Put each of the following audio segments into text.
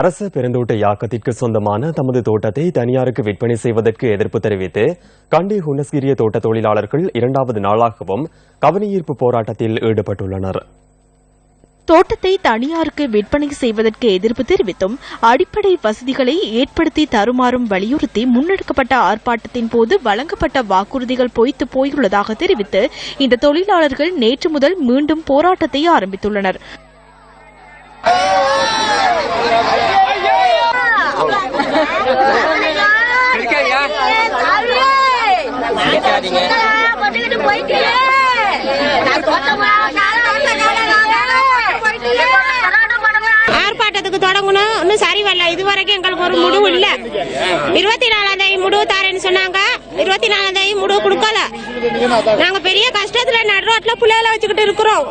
அரசு பெருந்தோட்ட யாக்கத்திற்கு சொந்தமான தமது தோட்டத்தை தனியாருக்கு விற்பனை செய்வதற்கு எதிர்ப்பு தெரிவித்து கண்டி ஹுனஸ்கிரிய தோட்ட தொழிலாளர்கள் இரண்டாவது நாளாகவும் கவனஈர்ப்பு போராட்டத்தில் ஈடுபட்டுள்ளனர். தோட்டத்தை தனியாருக்கு விற்பனை செய்வதற்கு எதிர்ப்பு தெரிவித்தும் அடிப்படை வசதிகளை ஏற்படுத்தி தருமாறும் வலியுறுத்தி முன்னெடுக்கப்பட்ட ஆர்ப்பாட்டத்தின் போது வழங்கப்பட்ட வாக்குறுதிகள் பொய்த்து போயுள்ளதாக தெரிவித்து இந்த தொழிலாளர்கள் நேற்று முதல் மீண்டும் போராட்டத்தை ஆரம்பித்துள்ளனர். ஆர்ப்பாட்டத்துக்கு தொடங்கணும். இன்னும் சரி வரல இது வரைக்கும் எங்களுக்கு ஒரு முடிவு இல்ல. இருபத்தி நாலாம் தேதி முடிவு தாரேன்னு சொன்னாங்க. இருபத்தி நாலாம் தேதி முடிவு கொடுக்கல. நாங்க பெரிய கஷ்டத்துல நடுரோட்ல பிள்ளைகளை வச்சுக்கிட்டு இருக்கிறோம்.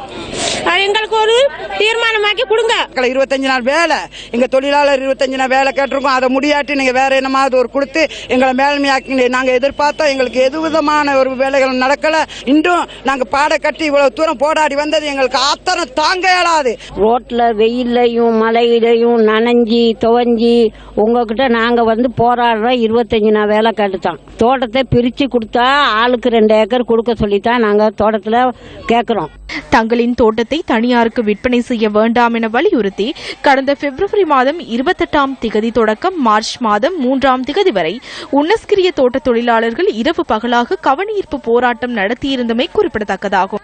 எங்களுக்கு ஒரு தீர்மானமாக்கி கொடுங்க. இருபத்தஞ்சு நாள் வேலை. எங்க தொழிலாளர் இருபத்தஞ்சு நாள் வேலை கேட்டிருக்கோம். அதை முடியாட்டி நீங்க வேற என்னமாவது ஒரு கொடுத்து எங்களை மேல்மையாக்கி நாங்க எதிர்பார்த்தோம் எங்களுக்கு எது விதமான ஒரு வேலைகள் நடக்கல. இன்றும் நாங்க பாட கட்டி இவ்வளவு தூரம் போராடி வந்தது எங்களுக்கு ஆத்திரம் தாங்க இயலாது. ரோட்ல வெயில்லையும் மழையிலையும் நனைஞ்சி துவஞ்சி உங்ககிட்ட நாங்க வந்து போராடுறோம். இருபத்தஞ்சு நாள் வேலை கட்டுத்தான் தோட்டத்தை பிரிச்சு கொடுத்தா ஆளுக்கு ரெண்டு ஏக்கர் கொடுக்க சொல்லித்தான் நாங்க தோட்டத்துல கேட்கிறோம் தங்களின் தோட்டத்தை தனியாருக்கு விற்பனை செய்ய வேண்டாம் என வலியுறுத்தி கடந்த பிப்ரவரி மாதம் இருபத்தெட்டாம் திகதி தொடக்கம் மார்ச் மாதம் மூன்றாம் திகதி வரை உன்னஸ்கிரிய தோட்ட தொழிலாளர்கள் இரவு பகலாக கவனீர்ப்பு போராட்டம் நடத்தியிருந்தமை குறிப்பிடத்தக்கதாகும்.